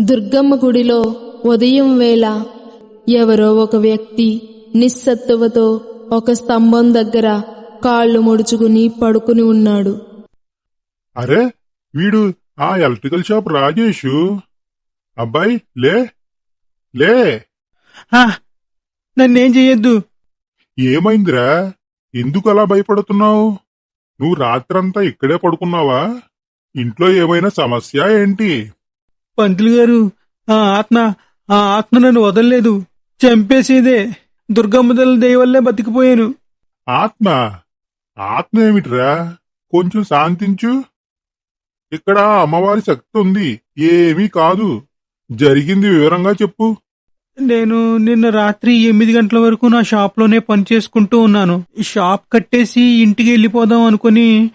దుర్గమ్మ గుడిలో ఉదయం వేళ ఎవరో ఒక వ్యక్తి నిస్సత్తువతో ఒక స్తంభం దగ్గర కాళ్ళు ముడుచుకుని పడుకుని ఉన్నాడు. అరే వీడు ఆ ఎలక్ట్రికల్ షాప్ రాజేషు? అబ్బాయి లే లే. ఆ, నన్నేం చెయ్యొద్దు. ఏమైందిరా? ఎందుకు అలా భయపడుతున్నావు? నువ్వు రాత్రంతా ఇక్కడే పడుకున్నావా? ఇంట్లో ఏమైనా సమస్య ఏంటి? పంతులు గారు ఆ ఆత్మ ఆ ఆత్మ నన్ను వదలలేదు. చంపేసేదే. దుర్గమ్మ తల్లి దయ వల్లే బతికిపోయాను. ఆత్మ? ఆత్మ ఏమిటిరా కొంచెం శాంతించు. ఇక్కడ అమ్మవారి శక్తి ఉంది. ఏమీ కాదు. జరిగింది వివరంగా చెప్పు. నేను నిన్న రాత్రి ఎనిమిది గంటల వరకు నా షాప్లోనే పని చేసుకుంటూ ఉన్నాను. ఈ షాప్ కట్టేసి ఇంటికి వెళ్ళిపోదాం అనుకుని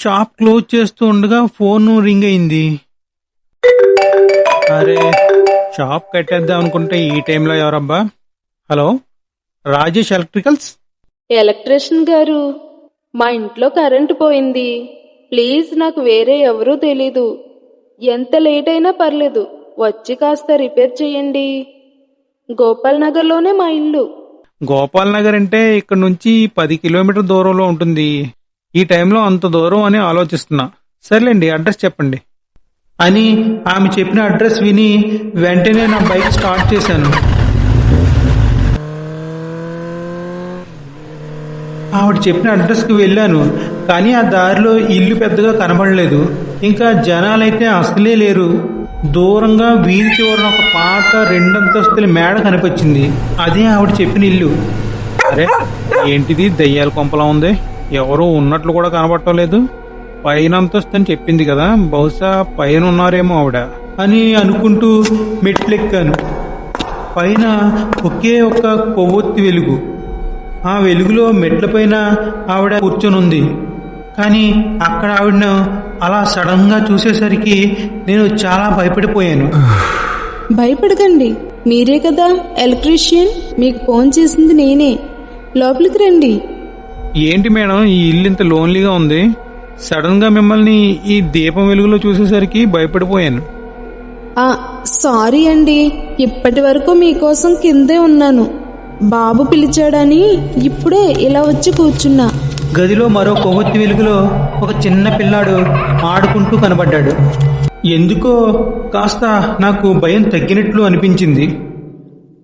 షాప్ క్లోజ్ చేస్తూ ఉండగా ఫోన్ రింగ్ అయింది. అరే షాప్ కట్టేద్దాం అనుకుంటే ఈ టైంలో ఎవరబ్బా? Hello Rajesh electricals? ఎలక్ట్రీషియన్ గారు మా ఇంట్లో కరెంటు పోయింది. ప్లీజ్ నాకు వేరే ఎవరూ తెలీదు. ఎంత లేట్ అయినా పర్లేదు వచ్చి కాస్త రిపేర్ చేయండి. గోపాల్ నగర్లోనే మా ఇల్లు. గోపాల్ నగర్ అంటే ఇక్కడ నుంచి పది కిలోమీటర్ దూరంలో ఉంటుంది. ఈ టైంలో అంత దూరం అని ఆలోచిస్తున్నా. సర్లేండి అడ్రస్ చెప్పండి. అని ఆమె చెప్పిన అడ్రస్ విని వెంటనే నా బైక్ స్టార్ట్ చేశాను. ఆవిడ చెప్పిన అడ్రస్కి వెళ్ళాను కానీ ఆ దారిలో ఇల్లు పెద్దగా కనబడలేదు. ఇంకా జనాలైతే అసలే లేరు. దూరంగా వీధి చివరన ఒక పాత రెండంతస్తుల మేడ కనిపించింది. అదే ఆవిడ చెప్పిన ఇల్లు. అరే ఏంటిది దయ్యాల కొంపలా ఉంది? ఎవరో ఉన్నట్లు కూడా కనబడటం లేదు. పైన అంతస్తు అని చెప్పింది కదా. బహుశా పైన ఉన్నారేమో ఆవిడ. అని అనుకుంటూ మెట్లెక్కాను. పైన ఒకే ఒక కొవ్వొత్తి వెలుగు. ఆ వెలుగులో మెట్లపైన ఆవిడ కూర్చొని ఉంది కానీ అక్కడ ఆవిడను అలా సడన్గా చూసేసరికి నేను చాలా భయపడిపోయాను. భయపడకండి. మీరే కదా ఎలక్ట్రీషియన్. మీకు ఫోన్ చేసింది నేనే. లోపలికి రండి. ఏంటి మేడం ఈ ఇల్లు ఇంత లోన్లీగా ఉంది? సడన్గా మిమ్మల్ని ఈ దీపం వెలుగులో చూసేసరికి భయపడిపోయాను. ఆ సారీ అండి. ఇప్పటి వరకు మీకోసం కిందే ఉన్నాను. బాబు పిలిచాడని ఇప్పుడే ఇలా వచ్చి కూర్చున్నా. గదిలో మరో కొవ్వొత్తి వెలుగులో ఒక చిన్న పిల్లాడు ఆడుకుంటూ కనబడ్డాడు. ఎందుకో కాస్త నాకు భయం తగ్గినట్లు అనిపించింది.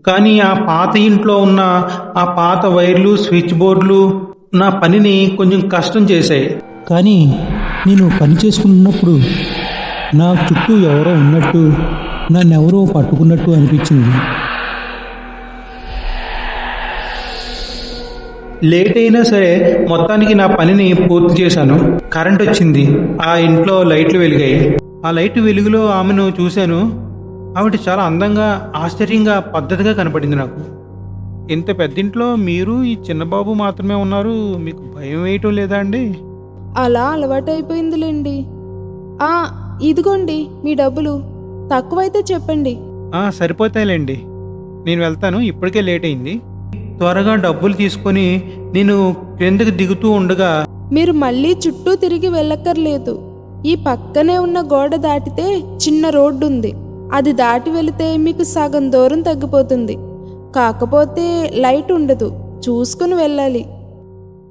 కానీ ఆ పాత ఇంట్లో ఉన్న ఆ పాత వైర్లు స్విచ్ బోర్డులు నా పనిని కొంచెం కష్టం చేశాయి. కానీ నేను పని చేసుకుంటున్నప్పుడు నా చుట్టూ ఎవరో ఉన్నట్టు నన్నెవరో పట్టుకున్నట్టు అనిపించింది. లేట్ అయినా సరే మొత్తానికి నా పనిని పూర్తి చేశాను. కరెంట్ వచ్చింది. ఆ ఇంట్లో లైట్లు వెలిగాయి. ఆ లైట్ వెలుగులో ఆమెను చూశాను. ఆవిడ చాలా అందంగా ఆశ్చర్యంగా పద్ధతిగా కనపడింది నాకు. ఇంత పెద్దింట్లో మీరు ఈ చిన్నబాబు మాత్రమే ఉన్నారు మీకు భయం వేయటం లేదా అండి? అలా అలవాటైపోయిందిలేండి. ఆ ఇదిగోండి మీ డబ్బులు. తక్కువైతే చెప్పండి. ఆ సరిపోతాయిలేండి. నేను వెళ్తాను ఇప్పటికే లేట్ అయింది త్వరగా డబ్బులు తీసుకొని నేను క్రిందకి దిగుతూ ఉండగా మీరు మళ్ళీ చుట్టూ తిరిగి వెళ్ళక్కర్లేదు. ఈ పక్కనే ఉన్న గోడ దాటితే చిన్న రోడ్డు ఉంది అది దాటి వెళితే మీకు సగం దూరం తగ్గిపోతుంది. కాకపోతే లైట్ ఉండదు. చూసుకుని వెళ్ళాలి.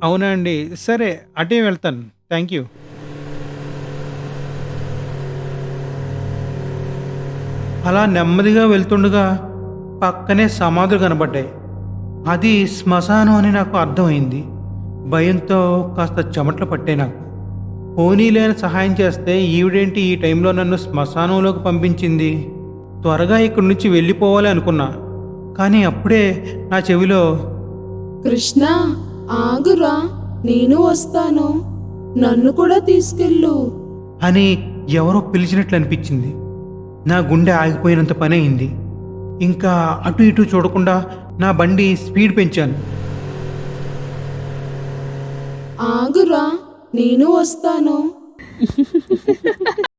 అవునా అండి సరే అటే వెళ్తాను. Thank you. అలా నెమ్మదిగా వెళ్తుండగా పక్కనే సమాధులు కనబడ్డాయి. అది శ్మశానం అని నాకు అర్థమైంది. భయంతో కాస్త చెమట్లు పట్టాయి నాకు. పోనీ లేని సహాయం చేస్తే ఈవిడేంటి ఈ టైంలో నన్ను శ్మశానంలోకి పంపించింది? త్వరగా ఇక్కడి నుంచి వెళ్ళిపోవాలి అనుకున్నా. కానీ అప్పుడే నా చెవిలో కృష్ణ! ఆగురా నేను వస్తాను. నన్ను కూడా తీసుకెళ్ళు. అని ఎవరో పిలిచినట్లు అనిపించింది. నా గుండె ఆగిపోయినంత పని అయింది. ఇంకా అటు ఇటు చూడకుండా నా బండి స్పీడ్ పెంచాను. ఆగురా నేను వస్తాను.